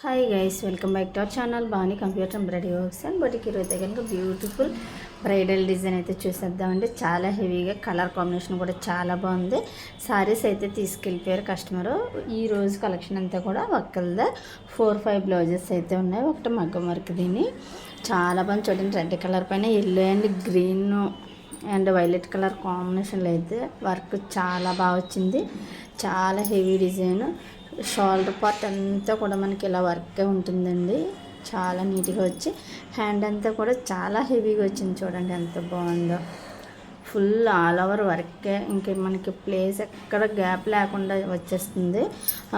Hi guys welcome back to our channel Bani computer embroidery works and బట్కి ఈరోజు కనుక beautiful bridal design అయితే చూసేద్దామండి. చాలా హెవీగా కలర్ కాంబినేషన్ కూడా చాలా బాగుంది. సారీస్ అయితే తీసుకెళ్ళిపోయారు కస్టమరు ఈ రోజు కలెక్షన్ అంతా కూడా ఒక్కరిదే ఫోర్ ఫైవ్ బ్లౌజెస్ అయితే ఉన్నాయి. ఒకటి మగ్గం వర్క్ దీన్ని చాలా బాగుంది చూడండి రెడ్ కలర్ పైన yellow and green and violet colour కాంబినేషన్లో అయితే వర్క్ చాలా బాగా వచ్చింది. చాలా హెవీ డిజైన్ షోల్డర్ పార్ట్ అంతా కూడా మనకి ఇలా వర్కే ఉంటుందండి. చాలా నీట్గా వచ్చి హ్యాండ్ అంతా కూడా చాలా హెవీగా వచ్చింది చూడండి ఎంత బాగుందో. ఫుల్ ఆల్ ఓవర్ వర్కే ఇంక మనకి ప్లేస్ ఎక్కడ గ్యాప్ లేకుండా వచ్చేస్తుంది.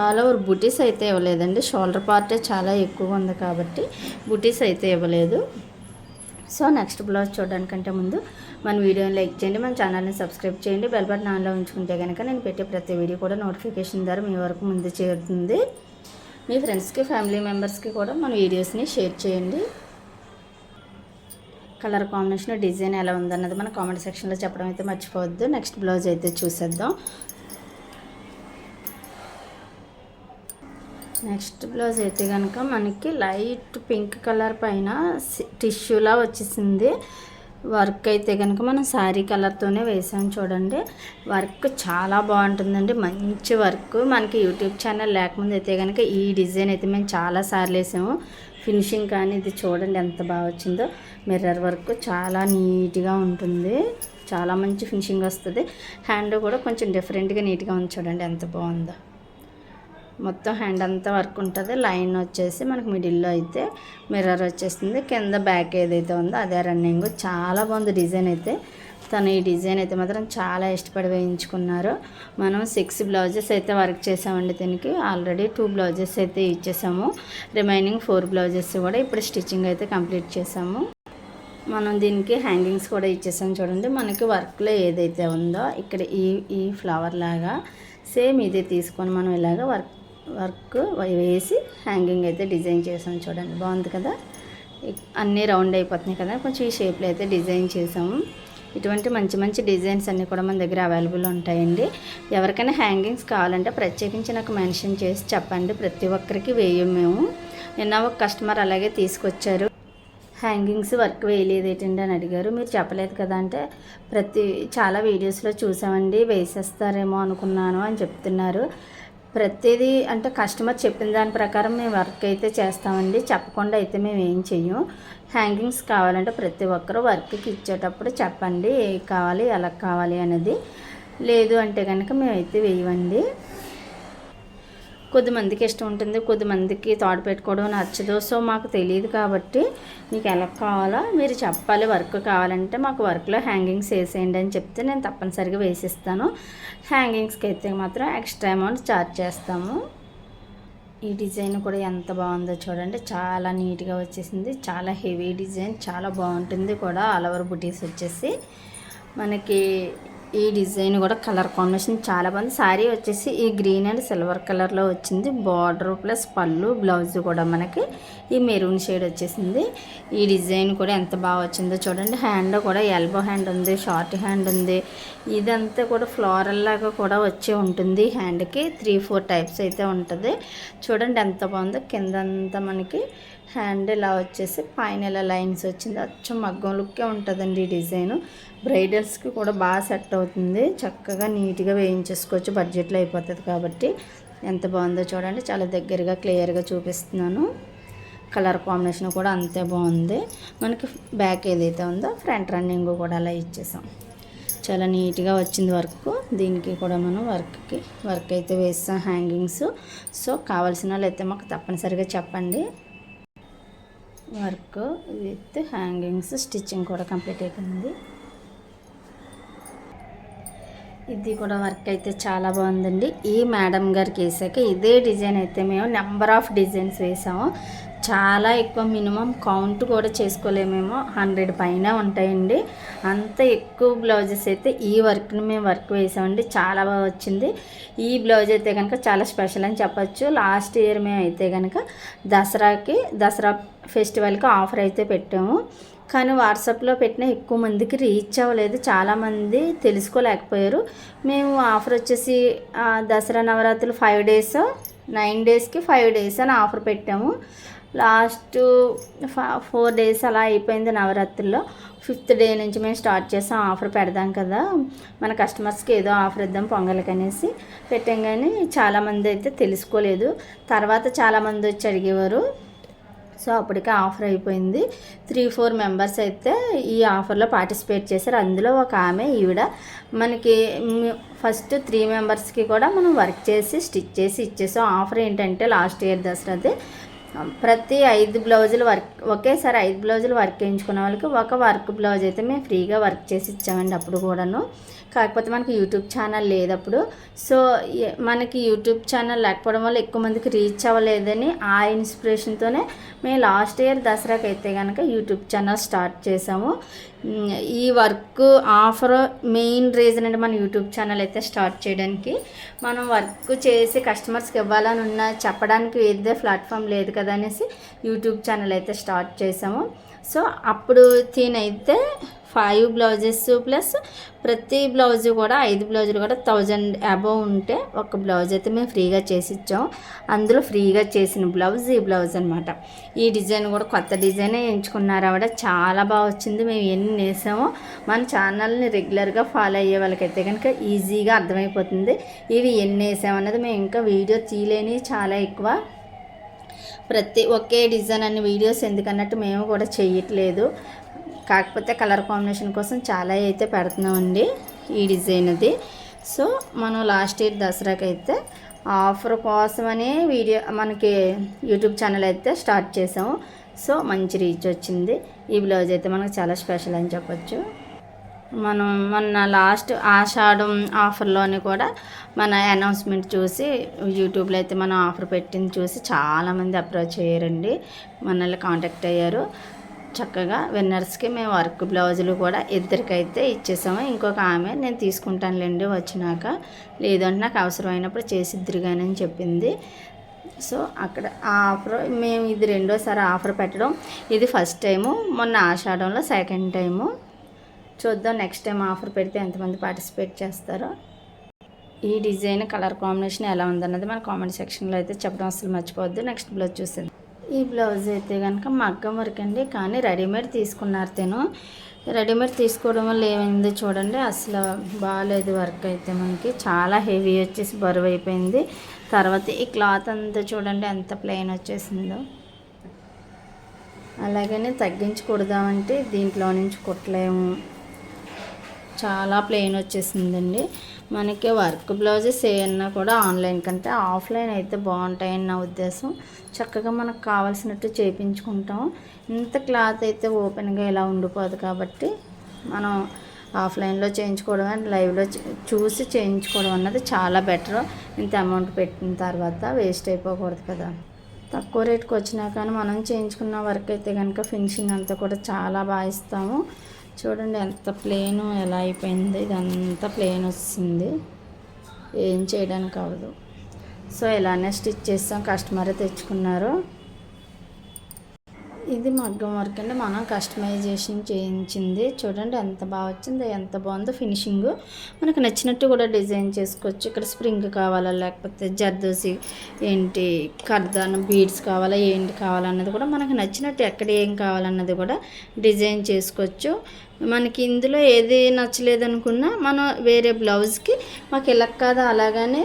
ఆల్ ఓవర్ బుటీస్ అయితే ఇవ్వలేదండి. షోల్డర్ పార్టే చాలా ఎక్కువగా ఉంది కాబట్టి బుటీస్ అయితే ఇవ్వలేదు. సో నెక్స్ట్ బ్లౌజ్ చూడడానికంటే ముందు మన వీడియోని లైక్ చేయండి మన ఛానల్ని సబ్స్క్రైబ్ చేయండి బెల్ బటన్ ఆన్లో ఉంచుకుంటే కనుక నేను పెట్టే ప్రతి వీడియో కూడా నోటిఫికేషన్ ద్వారా మీ వరకు ముందు చేరుతుంది. మీ ఫ్రెండ్స్కి ఫ్యామిలీ మెంబర్స్కి కూడా మన వీడియోస్ని షేర్ చేయండి. కలర్ కాంబినేషన్ డిజైన్ ఎలా ఉందన్నది మన కామెంట్ సెక్షన్లో చెప్పడం అయితే మర్చిపోవద్దు. నెక్స్ట్ బ్లౌజ్ అయితే చూసేద్దాం. నెక్స్ట్ బ్లౌజ్ అయితే కనుక మనకి లైట్ పింక్ కలర్ పైన టిష్యూలా వచ్చేసింది. వర్క్ అయితే కనుక మనం శారీ కలర్తోనే వేసాం చూడండి. వర్క్ చాలా బాగుంటుందండి. మంచి వర్క్. మనకి యూట్యూబ్ ఛానల్ లేకముందు అయితే కనుక ఈ డిజైన్ అయితే మేము చాలా సార్లు వేసాము. ఫినిషింగ్ కానీ ఇది చూడండి ఎంత బాగా వచ్చిందో. మిర్రర్ వర్క్ చాలా నీట్గా ఉంటుంది. చాలా మంచి ఫినిషింగ్ వస్తుంది. హ్యాండ్ కూడా కొంచెం డిఫరెంట్గా నీట్గా ఉంది చూడండి ఎంత బాగుందో. మొత్తం హ్యాండ్ అంతా వర్క్ ఉంటుంది. లైన్ వచ్చేసి మనకు మిడిల్లో అయితే మిర్రర్ వచ్చేస్తుంది. కింద బ్యాక్ ఏదైతే ఉందో అదే రన్నింగ్. చాలా బాగుంది డిజైన్ అయితే. తను ఈ డిజైన్ అయితే మాత్రం చాలా ఇష్టపడి వేయించుకున్నారు. మనం సిక్స్ బ్లౌజెస్ అయితే వర్క్ చేసామండి దీనికి ఆల్రెడీ టూ బ్లౌజెస్ అయితే ఇచ్చేసాము. రిమైనింగ్ ఫోర్ బ్లౌజెస్ కూడా ఇప్పుడు స్టిచ్చింగ్ అయితే కంప్లీట్ చేసాము. మనం దీనికి హ్యాంగింగ్స్ కూడా ఇచ్చేసాం చూడండి. మనకి వర్క్లో ఏదైతే ఉందో ఇక్కడ ఈ ఈ ఫ్లవర్ లాగా సేమ్ ఇదే తీసుకొని మనం ఇలాగ వర్క్ వర్క్ వేసి హ్యాంగింగ్ అయితే డిజైన్ చేసాం చూడండి. బాగుంది కదా? అన్నీ రౌండ్ అయిపోతున్నాయి కదా? కొంచెం ఈ షేప్లో అయితే డిజైన్ చేసాము. ఇటువంటి మంచి మంచి డిజైన్స్ అన్నీ కూడా మన దగ్గర అవైలబుల్ ఉంటాయండి. ఎవరికైనా హ్యాంగింగ్స్ కావాలంటే ప్రత్యేకించి నాకు మెన్షన్ చేసి చెప్పండి. ప్రతి ఒక్కరికి వేయం మేము. నిన్న ఒక కస్టమర్ అలాగే తీసుకొచ్చారు. హ్యాంగింగ్స్ వర్క్ వేయలేదు ఏంటండి అని అడిగారు. మీరు చెప్పలేదు కదా అంటే ప్రతి చాలా వీడియోస్లో చూసామండి. వేసేస్తారేమో అనుకున్నాను అని చెప్తున్నారు. ప్రతిదీ అంటే కస్టమర్ చెప్పిన దాని ప్రకారం మేము వర్క్ అయితే చేస్తామండి. చెప్పకుండా అయితే మేము ఏం చెయ్యం. హ్యాంగింగ్స్ కావాలంటే ప్రతి ఒక్కరు వర్క్కి ఇచ్చేటప్పుడు చెప్పండి. ఏ కావాలి ఎలా కావాలి అనేది లేదు అంటే కనుక మేమైతే వేయవండి కొద్దిమందికి ఇష్టం ఉంటుంది కొద్దిమందికి తోడు పెట్టుకోవడం నచ్చదు. సో మాకు తెలియదు కాబట్టి మీకు ఎలా కావాలో మీరు చెప్పాలి. వర్క్ కావాలంటే మాకు వర్క్లో హ్యాంగింగ్స్ వేసేయండి అని చెప్తే నేను తప్పనిసరిగా వేసిస్తాను. హ్యాంగింగ్స్కి అయితే మాత్రం ఎక్స్ట్రా అమౌంట్ ఛార్జ్ చేస్తాము. ఈ డిజైన్ కూడా ఎంత బాగుందో చూడండి. చాలా నీట్గా వచ్చేసింది. చాలా హెవీ డిజైన్ చాలా బాగుంటుంది కూడా. ఆల్ ఓవర్ బుటీస్ వచ్చేసి. మనకి ఈ డిజైన్ కూడా కలర్ కాంబినేషన్ చాలా బాగుంది. శారీ వచ్చేసి ఈ గ్రీన్ అండ్ సిల్వర్ కలర్లో వచ్చింది. బార్డర్ ప్లస్ పళ్ళు బ్లౌజ్ కూడా మనకి ఈ మెరూన్ షేడ్ వచ్చేసింది. ఈ డిజైన్ కూడా ఎంత బాగా వచ్చిందో చూడండి. హ్యాండ్ కూడా ఎల్బో హ్యాండ్ ఉంది షార్ట్ హ్యాండ్ ఉంది. ఇదంతా కూడా ఫ్లోరల్ లాగా కూడా వచ్చి ఉంటుంది. హ్యాండ్కి త్రీ ఫోర్ టైప్స్ అయితే ఉంటుంది. చూడండి ఎంత బాగుందో. కిందంతా మనకి హ్యాండ్ ఇలా వచ్చేసి పైన ఇలా లైన్స్ వచ్చింది. అచ్చం మగ్గం లుక్కే ఉంటుందండి ఈ డిజైన్. బ్రైడల్స్కి కూడా బాగా సెట్ అవుతుంది. చక్కగా నీట్గా వేయించేసుకోవచ్చు. బడ్జెట్లో అయిపోతుంది కాబట్టి ఎంత బాగుందో చూడండి. చాలా దగ్గరగా క్లియర్గా చూపిస్తున్నాను. కలర్ కాంబినేషన్ కూడా అంతే బాగుంది. మనకి బ్యాక్ ఏదైతే ఉందో ఫ్రంట్ రన్నింగ్ కూడా అలా ఇచ్చేసాం. చాలా నీట్గా వచ్చింది వర్క్. దీనికి కూడా మనం వర్క్కి వర్క్ అయితే వేస్తాం హ్యాంగింగ్స్. సో కావాల్సిన వాళ్ళు అయితే మాకు తప్పనిసరిగా చెప్పండి. వర్క్ విత్ హ్యాంగింగ్స్ స్టిచ్చింగ్ కూడా కంప్లీట్ అయిపోయింది. ఇది కూడా వర్క్ అయితే చాలా బాగుందండి. ఈ మేడం గారికి వేసాక ఇదే డిజైన్ అయితే మేము నెంబర్ ఆఫ్ డిజైన్స్ వేసాము. చాలా ఎక్కువ మినిమం కౌంట్ కూడా చేసుకోలేమేమో. హండ్రెడ్ పైన ఉంటాయండి. అంత ఎక్కువ బ్లౌజెస్ అయితే ఈ వర్క్ని మేము వర్క్ వేసామండి. చాలా బాగా వచ్చింది. ఈ బ్లౌజ్ అయితే కనుక చాలా స్పెషల్ అని చెప్పచ్చు. లాస్ట్ ఇయర్ మేము అయితే కనుక దసరాకి దసరా ఫెస్టివల్కి ఆఫర్ అయితే పెట్టాము. కానీ వాట్సాప్లో పెట్టిన ఎక్కువ మందికి రీచ్ అవ్వలేదు. చాలామంది తెలుసుకోలేకపోయారు. మేము ఆఫర్ వచ్చేసి దసరా నవరాత్రులు ఫైవ్ డేస్ నైన్ డేస్కి ఫైవ్ డేస్ అని ఆఫర్ పెట్టాము. లాస్ట్ ఫోర్ డేస్ అలా అయిపోయింది నవరాత్రుల్లో ఫిఫ్త్ డే నుంచి మేము స్టార్ట్ చేసాం ఆఫర్ పెడదాం కదా. మన కస్టమర్స్కి ఏదో ఆఫర్ ఇద్దాం పొంగల్కి అనేసి పెట్టాం కానీ చాలామంది అయితే తెలుసుకోలేదు. తర్వాత చాలామంది వచ్చి అడిగేవారు. సో అప్పటికే ఆఫర్ అయిపోయింది. త్రీ ఫోర్ మెంబర్స్ అయితే ఈ ఆఫర్లో పార్టిసిపేట్ చేశారు. అందులో ఒక ఆమె ఈవిడ మనకి ఫస్ట్ త్రీ మెంబర్స్కి కూడా మనం వర్క్ చేసి స్టిచ్ చేసి ఇచ్చేసాం. ఆఫర్ ఏంటంటే లాస్ట్ ఇయర్ దసరాది. ప్రతి ఐదు బ్లౌజులు వర్క్ ఒకేసారి ఐదు బ్లౌజులు వర్క్ వేయించుకున్న వాళ్ళకి ఒక వర్క్ బ్లౌజ్ అయితే మేము ఫ్రీగా వర్క్ చేసి ఇచ్చామండి అప్పుడు కూడాను. కాకపోతే మనకి యూట్యూబ్ ఛానల్ లేదప్పుడు. సో మనకి యూట్యూబ్ ఛానల్ లేకపోవడం వల్ల ఎక్కువ మందికి రీచ్ అవ్వలేదని ఆ ఇన్స్పిరేషన్తోనే మేము లాస్ట్ ఇయర్ దసరాకి అయితే కనుక యూట్యూబ్ ఛానల్ స్టార్ట్ చేసాము. ఈ వర్క్ ఆఫర్ మెయిన్ రీజన్ అంటే మన యూట్యూబ్ ఛానల్ అయితే స్టార్ట్ చేయడానికి. మనం వర్క్ చేసి కస్టమర్స్కి ఇవ్వాలని ఉన్న చెప్పడానికి ఏదే ప్లాట్ఫామ్ లేదు కదా అనేసి యూట్యూబ్ ఛానల్ అయితే స్టార్ట్ చేసాము. సో అప్పుడు అయితే ఫైవ్ బ్లౌజెస్ ప్లస్ ప్రతి బ్లౌజ్ కూడా ఐదు బ్లౌజులు కూడా థౌజండ్ అబోవ్ ఉంటే ఒక బ్లౌజ్ అయితే మేము ఫ్రీగా చేసి ఇచ్చాం. అందులో ఫ్రీగా చేసిన బ్లౌజ్ ఈ బ్లౌజ్ అనమాట ఈ డిజైన్ కూడా కొత్త డిజైనే ఎంచుకున్నారు ఆవిడ. చాలా బాగా వచ్చింది. మేము ఎన్ని వేసామో మన ఛానల్ని రెగ్యులర్గా ఫాలో అయ్యే వాళ్ళకైతే కనుక ఈజీగా అర్థమైపోతుంది. ఇవి ఎన్ని వేసామన్నది మేము ఇంకా వీడియో తీయలేని చాలా ఎక్కువ ప్రతి ఒకే డిజైన్ అన్ని వీడియోస్ ఎందుకన్నట్టు మేము కూడా చేయట్లేదు. కాకపోతే కలర్ కాంబినేషన్ కోసం చాలా అయితే పెడుతున్నామండి ఈ డిజైన్ అది. సో మనం లాస్ట్ ఇయర్ దసరాకి అయితే ఆఫర్ కోసమనే వీడియో మనకి యూట్యూబ్ ఛానల్ అయితే స్టార్ట్ చేసాము. సో మంచి రీచ్ వచ్చింది. ఈ బ్లౌజ్ అయితే మనకు చాలా స్పెషల్ అని చెప్పొచ్చు. మనం మొన్న లాస్ట్ ఆషాఢం ఆఫర్లోని కూడా మన అనౌన్స్మెంట్ చూసి యూట్యూబ్లో అయితే మనం ఆఫర్ పెట్టింది చూసి చాలామంది అప్రోచ్ అయ్యారండి. మనల్ని కాంటాక్ట్ అయ్యారు. చక్కగా విన్నర్స్కి మేము వర్క్ బ్లౌజులు కూడా ఇద్దరికైతే ఇచ్చేసాము. ఇంకొక ఆమె నేను తీసుకుంటానులేండి వచ్చినాక. లేదంటే నాకు అవసరమైనప్పుడు చేసిద్దరుగానని అని చెప్పింది. సో అక్కడ ఆ ఆఫర్ మేము ఇది రెండోసారి ఆఫర్ పెట్టడం. ఇది ఫస్ట్ టైము మొన్న ఆషాఢంలో సెకండ్ టైము. చూద్దాం నెక్స్ట్ టైం ఆఫర్ పెడితే ఎంతమంది పార్టిసిపేట్ చేస్తారో. ఈ డిజైన్ కలర్ కాంబినేషన్ ఎలా ఉందన్నది మన కామెంట్ సెక్షన్లో అయితే చెప్పడం అసలు మర్చిపోవద్దు. నెక్స్ట్ బ్లౌజ్ చూసేది ఈ బ్లౌజ్ అయితే కనుక మగ్గం వర్క్ అండి కానీ రెడీమేడ్ తీసుకున్నారు తను. రెడీమేడ్ తీసుకోవడం వల్ల ఏమైందో చూడండి అసలు బాగాలేదు వర్క్ అయితే మనకి. చాలా హెవీ వచ్చేసి బరువు అయిపోయింది. తర్వాత ఈ క్లాత్ అంతా చూడండి ఎంత ప్లెయిన్ వచ్చేసిందో. అలాగనే తగ్గించకూడదామంటే దీంట్లో నుంచి కుట్టలేము. చాలా ప్లెయిన్ వచ్చేసిందండి. మనకి వర్క్ బ్లౌజెస్ ఏమన్నా కూడా ఆన్లైన్ కంటే ఆఫ్లైన్ అయితే బాగుంటాయని నా ఉద్దేశం. చక్కగా మనకు కావాల్సినట్టు చేయించుకుంటాం ఇంత క్లాత్ అయితే ఓపెన్గా ఇలా ఉండిపోదు కాబట్టి మనం ఆఫ్లైన్లో చేయించుకోవడం అండ్ లైవ్లో చూసి చేయించుకోవడం అన్నది చాలా బెటర్ ఇంత అమౌంట్ పెట్టిన తర్వాత వేస్ట్ అయిపోకూడదు కదా. తక్కువ రేట్కి వచ్చినా కానీ మనం చేయించుకున్న వర్క్ అయితే కనుక ఫినిషింగ్ అంతా కూడా చాలా బాగా ఇస్తాము. చూడండి ఎంత ప్లేన్ ఎలా అయిపోయింది ఇదంతా ప్లేన్ వస్తుంది. ఏం చేయడానికి అవ్వదు. సో ఇలానే స్టిచ్ చేస్తాం. కస్టమరే తెచ్చుకున్నారు ఇది మగ్గం వర్క్ అండి. మనం కస్టమైజేషన్ చేయించింది. చూడండి ఎంత బాగా వచ్చింది ఎంత బాగుందో ఫినిషింగ్ మనకు నచ్చినట్టు కూడా డిజైన్ చేసుకోవచ్చు. ఇక్కడ స్ప్రింగ్ కావాలా లేకపోతే జర్దోసి ఏంటి కర్దాన్ బీడ్స్ కావాలా ఏంటి కావాలన్నది కూడా మనకు నచ్చినట్టు ఎక్కడ ఏం కావాలన్నది కూడా డిజైన్ చేసుకోవచ్చు. మనకి ఇందులో ఏది నచ్చలేదనుకున్నా మనం వేరే బ్లౌజ్కి మాకు ఇలా కాదా అలాగనే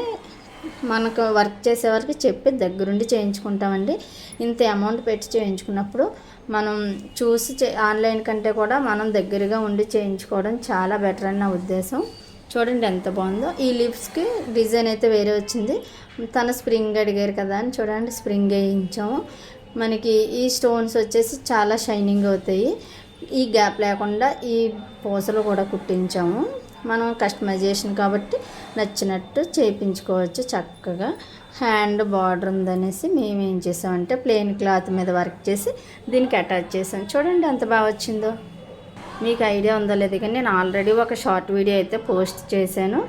మనకు వర్క్ చేసే వారికి చెప్పి దగ్గరుండి చేయించుకుంటామండి. ఇంత అమౌంట్ పెట్టి చేయించుకున్నప్పుడు మనం చూసి చే- ఆన్లైన్ కంటే కూడా మనం దగ్గరగా ఉండి చేయించుకోవడం చాలా బెటర్ అని నా ఉద్దేశం. చూడండి ఎంత బాగుందో. ఈ లిప్స్కి డిజైన్ అయితే వేరే వచ్చింది. తన స్ప్రింగ్ అడిగారు కదా అని చూడండి స్ప్రింగ్ వేయించాము. మనకి ఈ స్టోన్స్ వచ్చేసి చాలా షైనింగ్ అవుతాయి. ఈ గ్యాప్ లేకుండా ఈ పూసలు కూడా కుట్టించాము. మనం కస్టమైజేషన్ కాబట్టి నచ్చినట్టు చేయించుకోవచ్చు చక్కగా. హ్యాండ్ బార్డర్ ఉందనేసి మేము ఏం చేసామంటే ప్లెయిన్ క్లాత్ మీద వర్క్ చేసి దీనికి అటాచ్ చేసాం. చూడండి ఎంత బాగా వచ్చిందో. మీకు ఐడియా ఉందో లేదు కానీ నేను ఆల్రెడీ ఒక షార్ట్ వీడియో అయితే పోస్ట్ చేశాను.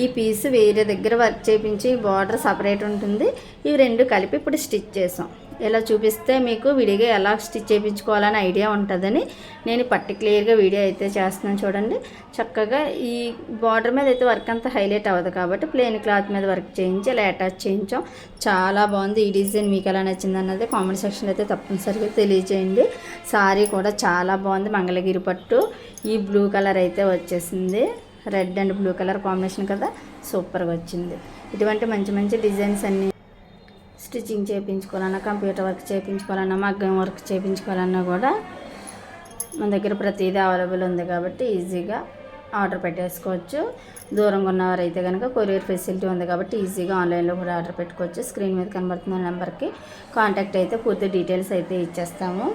ఈ పీస్ వేరే దగ్గర వర్క్ చేయించి బార్డర్ సపరేట్ ఉంటుంది. ఇవి రెండు కలిపి ఇప్పుడు స్టిచ్ చేసాం. ఇలా చూపిస్తే మీకు విడిగా ఎలా స్టిచ్ చేయించుకోవాలని ఐడియా ఉంటుందని నేను పర్టికులర్గా వీడియో అయితే చేస్తున్నాను చూడండి. చక్కగా ఈ బార్డర్ మీద అయితే వర్క్ అంతా హైలైట్ అవ్వదు కాబట్టి ప్లెయిన్ క్లాత్ మీద వర్క్ చేయించి ఇలా అటాచ్ చేయించాం. చాలా బాగుంది. ఈ డిజైన్ మీకు ఎలా నచ్చింది అన్నది కామెంట్ సెక్షన్లో అయితే తప్పనిసరిగా తెలియజేయండి. సారీ కూడా చాలా బాగుంది. మంగళగిరి పట్టు. ఈ బ్లూ కలర్ అయితే వచ్చేసింది. Red and blue colour combination కదా. సూపర్గా వచ్చింది. ఇటువంటి మంచి మంచి డిజైన్స్ అన్నీ స్టిచ్చింగ్ చేయించుకోవాలన్నా కంప్యూటర్ వర్క్ చేయించుకోవాలన్నా మగ్గం వర్క్ చేయించుకోవాలన్నా కూడా మన దగ్గర ప్రతిదీ అవైలబుల్ ఉంది కాబట్టి ఈజీగా ఆర్డర్ పెట్టేసుకోవచ్చు. దూరంగా ఉన్నవారైతే కనుక కొరియర్ ఫెసిలిటీ ఉంది కాబట్టి ఈజీగా ఆన్లైన్లో కూడా ఆర్డర్ పెట్టుకోవచ్చు. స్క్రీన్ మీద కనబడుతున్న నెంబర్కి కాంటాక్ట్ అయితే పూర్తి డీటెయిల్స్ అయితే ఇచ్చేస్తాము.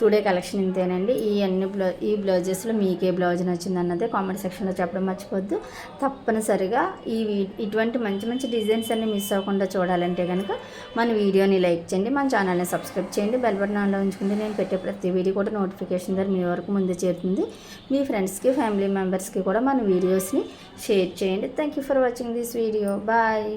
టుడే కలెక్షన్ ఇంతేనండి. ఈ అన్ని బ్లౌ ఈ బ్లౌజెస్లో మీకే బ్లౌజ్ నచ్చింది అన్నదే కామెంట్ సెక్షన్లో చెప్పడం మర్చిపోద్దు తప్పనిసరిగా ఈ ఇటువంటి మంచి మంచి డిజైన్స్ అన్ని మిస్ అవ్వకుండా చూడాలంటే కనుక మన వీడియోని లైక్ చేయండి మన ఛానల్ని సబ్స్క్రైబ్ చేయండి బెల్ బటన్ ఆన్లో ఉంచుకుంటే నేను పెట్టే ప్రతి వీడియో కూడా నోటిఫికేషన్ ద్వారా మీ వరకు ముందే చేరుతుంది. మీ ఫ్రెండ్స్కి ఫ్యామిలీ మెంబర్స్కి కూడా మన వీడియోస్ని షేర్ చేయండి. Thank you for watching this video bye